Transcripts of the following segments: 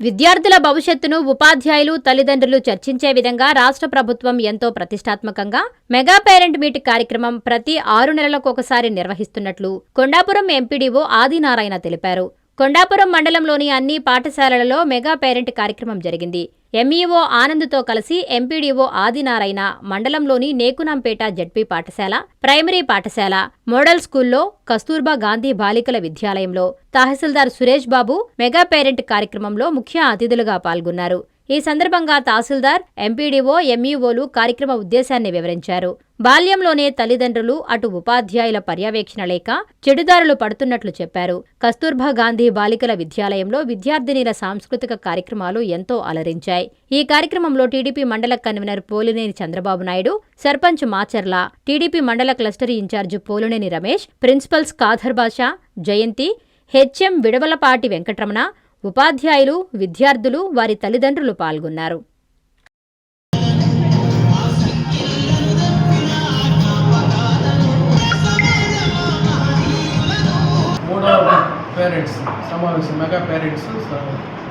విద్యార్థుల భవిష్యత్తును ఉపాధ్యాయులు తల్లిదండ్రులు చర్చించే విధంగా రాష్ట్ర ప్రభుత్వం ఎంతో ప్రతిష్టాత్మకంగా మెగా పేరెంట్ మీట్ కార్యక్రమం ప్రతి ఆరు నెలలకు ఒకసారి నిర్వహిస్తున్నట్లు కొండాపురం ఎంపీడీఓ ఆదినారాయణ తెలిపారు. కొండాపురం మండలంలోని అన్ని పాఠశాలలలో మెగా పేరెంట్ కార్యక్రమం జరిగింది. ఎంఈఓ ఆనంద్తో కలిసి ఎంపీడీఓ ఆదినారాయణ మండలంలోని నేకునాంపేట జడ్పీ పాఠశాల ప్రైమరీ పాఠశాల మోడల్ స్కూల్లో కస్తూర్బా గాంధీ బాలికల విద్యాలయంలో తహసీల్దార్ సురేష్ బాబు మెగా పేరెంట్ కార్యక్రమంలో ముఖ్య అతిథులుగా పాల్గొన్నారు. ఈ సందర్భంగా తహసీల్దార్ ఎంపీడీఓ ఎంఈఓలు కార్యక్రమ ఉద్దేశాన్ని వివరించారు. బాల్యంలోనే తల్లిదండ్రులు అటు ఉపాధ్యాయుల పర్యవేక్షణ లేక చెడుదారులు పడుతున్నట్లు చెప్పారు. కస్తూర్బా గాంధీ బాలికల విద్యాలయంలో విద్యార్థినీల సాంస్కృతిక కార్యక్రమాలు ఎంతో అలరించాయి. ఈ కార్యక్రమంలో టీడీపీ మండల కన్వీనర్ పోలినేని చంద్రబాబు నాయుడు సర్పంచ్ మాచర్ల టీడీపీ మండల cluster incharge Polineni Ramesh principals Khader Basha Jayanti HM Vidavalapati Venkataramana ఉపాధ్యాయులు విద్యార్థులు వారి తల్లిదండ్రులు పాల్గొన్నారు. పేరెంట్స్ సమావేశం మెగా పేరెంట్స్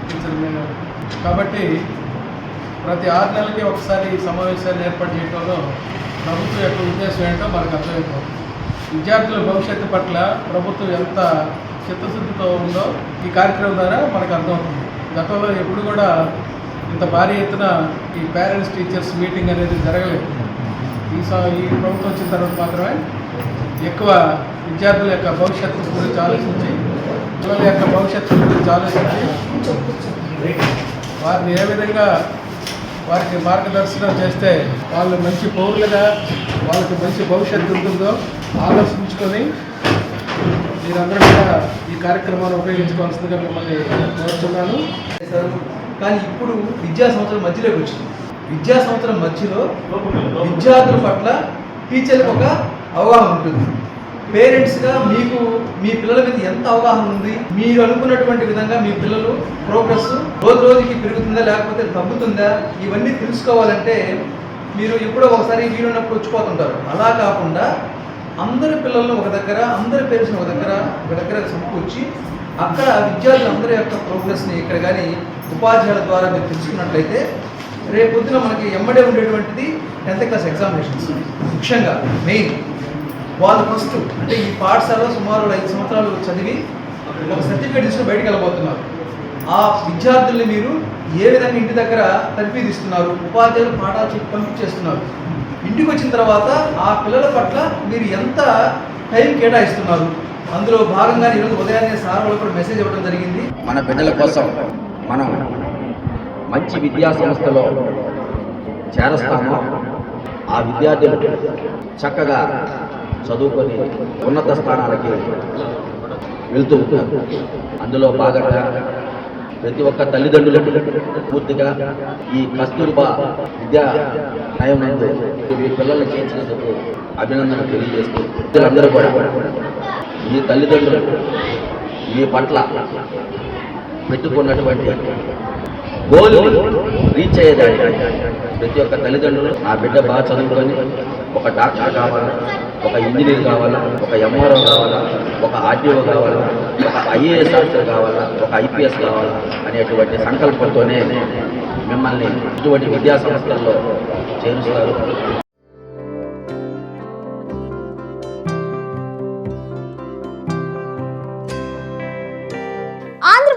టీచర్ కాబట్టి ప్రతి ఆరు నెలలకి ఒకసారి సమావేశాలు ఏర్పాటు చేయడంలో ప్రభుత్వం యొక్క ఉద్దేశం ఏంటో మనకు అర్థమైపోతుంది. విద్యార్థుల భవిష్యత్తు పట్ల ప్రభుత్వం ఎంత చిత్తశుద్ధితో ఉందో ఈ కార్యక్రమం ద్వారా మనకు అర్థమవుతుంది. గతంలో ఎప్పుడు కూడా ఇంత భారీ ఎత్తున ఈ పేరెంట్స్ టీచర్స్ మీటింగ్ అనేది జరగలేదు. ఈ ఈ ప్రభుత్వం వచ్చిన తర్వాత మాత్రమే ఎక్కువ విద్యార్థుల యొక్క భవిష్యత్తు గురించి ఆలోచించి పిల్లల యొక్క భవిష్యత్తు గురించి ఆలోచించి వారిని ఏ విధంగా వారికి మార్గదర్శనం చేస్తే వాళ్ళు మంచి పౌరులుగా వాళ్ళకి మంచి భవిష్యత్తు ఉంటుందో ఆలోచించుకొని మీరందరూ కూడా ఈ కార్యక్రమాన్ని ఉపయోగించుకోవాల్సిందిగా మిమ్మల్ని కోరుతున్నాను. కానీ ఇప్పుడు విద్యా సంవత్సరం మధ్యలోకి వచ్చింది. విద్యా సంవత్సరం మధ్యలో విద్యార్థుల పట్ల టీచర్కి ఒక అవగాహన ఉంటుంది. పేరెంట్స్గా మీకు మీ పిల్లల మీద ఎంత అవగాహన ఉంది? మీరు అనుకున్నటువంటి విధంగా మీ పిల్లలు ప్రోగ్రెస్ రోజు రోజుకి పెరుగుతుందా లేకపోతే తగ్గుతుందా? ఇవన్నీ తెలుసుకోవాలంటే మీరు ఎప్పుడో ఒకసారి వీలున్నప్పుడు వచ్చిపోతుంటారు. అలా కాకుండా అందరి పిల్లలను ఒక దగ్గర అందరి పేరెంట్స్ని ఒక దగ్గర ఒక దగ్గర సమకూర్చి అక్కడ విద్యార్థులందరి యొక్క ప్రోగ్రెస్ని ఇక్కడ కానీ ఉపాధ్యాయుల ద్వారా మీరు తెలుసుకున్నట్లయితే రేపు పొద్దున మనకి ఎమ్మడే ఉండేటువంటిది టెన్త్ క్లాస్ ఎగ్జామినేషన్స్. ముఖ్యంగా మెయిన్ వాళ్ళు ఫస్ట్ అంటే ఈ పాఠశాలలో సుమారు ఐదు సంవత్సరాలు చదివి ఒక సర్టిఫికేట్ తీసుకుని బయటకు వెళ్ళబోతున్నారు. ఆ విద్యార్థుల్ని మీరు ఏ విధంగా ఇంటి దగ్గర తర్ఫీదిస్తున్నారు ఉపాధ్యాయులు పాఠాలు చెప్పి పంపించేస్తున్నారు. ఇంటికి వచ్చిన తర్వాత ఆ పిల్లల పట్ల మీరు ఎంత టైం కేటాయిస్తున్నారు? అందులో భాగంగా ఈరోజు ఉదయాన్నే సార్ వాళ్ళు కూడా మెసేజ్ ఇవ్వడం జరిగింది. మన పిల్లల కోసం మనం మంచి విద్యా సంస్థలో చేరస్తాము. ఆ విద్యార్థులు చక్కగా చదువుకొని ఉన్నత స్థానాలకి వెళ్తూ ఉంటారు. అందులో భాగంగా ప్రతి ఒక్క తల్లిదండ్రులకు పూర్తిగా ఈ కస్తూర్బా విద్యా న్యాయం మీ పిల్లల్ని చేర్చినందుకు అభినందన తెలియజేస్తూ అందరూ కూడా మీ తల్లిదండ్రులు మీ పట్ల పెట్టుకున్నటువంటి గోల్ రీచ్ అయ్యేదానికి ప్రతి ఒక్క తల్లిదండ్రులు నా బిడ్డ బాగా చదువుకొని ఒక డాక్టర్ కావాలా ఒక ఇంజనీర్ కావాలా ఒక ఎంఆర్ఓ కావాలా ఒక ఆర్టీఓ కావాలా ఒక ఐఏఎస్ ఆఫీసర్ కావాలా ఒక ఐపీఎస్ కావాలా అనేటువంటి సంకల్పంతోనే మిమ్మల్ని ఇటువంటి విద్యా సంస్థల్లో చేరుస్తారు.